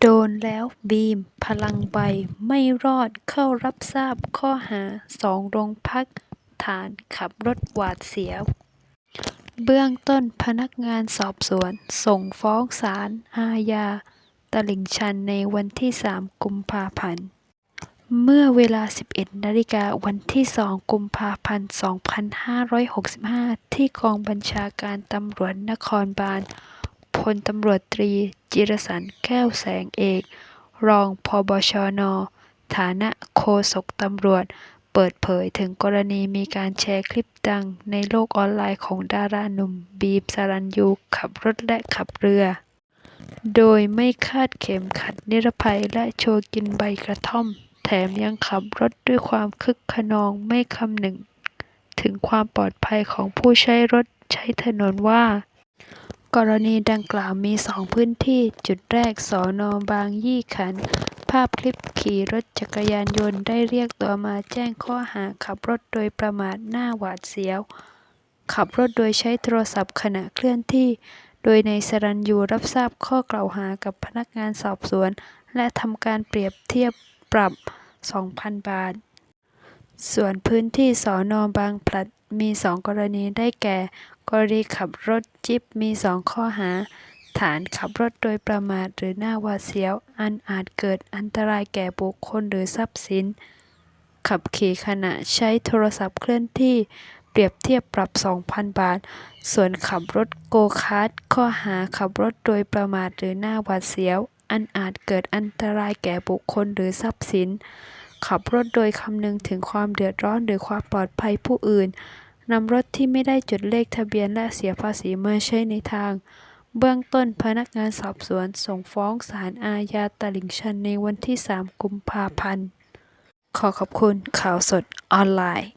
โดนแล้วบีม พลังใบ ไม่รอดเข้ารับทราบข้อหาสองโรงพัก ฐานขับรถหวาดเสียว เบื้องต้นพนักงานสอบสวน ส่งฟ้องศาลอาญา ตลิ่งชันในวันที่ 3 กุมภาพันธ์ เมื่อเวลา 11 นาฬิกาวันที่ 2 กุมภาพันธ์ 2565 ที่กองบัญชาการตำรวจนครบาล พลตำรวจตรี จิรสัน แก้วแสงเอก รองพบชน.ฐานะโฆษกตำรวจ เปิดเผยถึงกรณีมีการแชร์คลิปดังในโลกออนไลน์ของดาราหนุ่มบีมสรัญยูขับรถและขับเรือ โดยไม่คาดเข็มขัดนิรภัยและโชว์กินใบกระท่อม แถมยังขับรถด้วยความคึกคะนองไม่คำนึงถึงความปลอดภัยของผู้ใช้รถใช้ถนนว่า กรณีดังกล่าวมีสองพื้นที่ จุดแรก สน.บางยี่ขันธ์ ภาพคลิปขี่รถจักรยานยนต์ได้เรียกตัวมาแจ้งข้อหาขับรถโดยประมาทหน้าหวาดเสียว ขับรถโดยใช้โทรศัพท์ขณะเคลื่อนที่ โดยนายสรัญยูรับทราบข้อกล่าวหากับพนักงานสอบสวน และทำการเปรียบเทียบปรับ 2,000 บาท ส่วนพื้นที่สอน.บางพลัดมีสองกรณีได้แก่ กรณีขับรถจิ๊ปมีสองข้อหา ฐานขับรถโดยประมาทหรือหน้าหวาดเสียว อันอาจเกิดอันตรายแก่บุคคลหรือทรัพย์สิน ขับขี่ขณะใช้โทรศัพท์เคลื่อนที่ เปรียบเทียบปรับ 2,000 บาท ส่วนขับรถโกคาร์ทข้อหาขับรถโดยประมาทหรือหน้าหวาดเสียว อันอาจเกิดอันตรายแก่บุคคลหรือทรัพย์สิน ขับรถโดยคำนึงถึงความเดือดร้อนหรือความปลอดภัยผู้อื่น นำรถที่ไม่ได้จดเลขทะเบียนและเสียภาษีมาใช้ในทาง เบื้องต้นพนักงานสอบสวนส่งฟ้องศาลอาญาตลิ่งชันในวันที่ 3 กุมภาพันธ์ ขอขอบคุณข่าวสดออนไลน์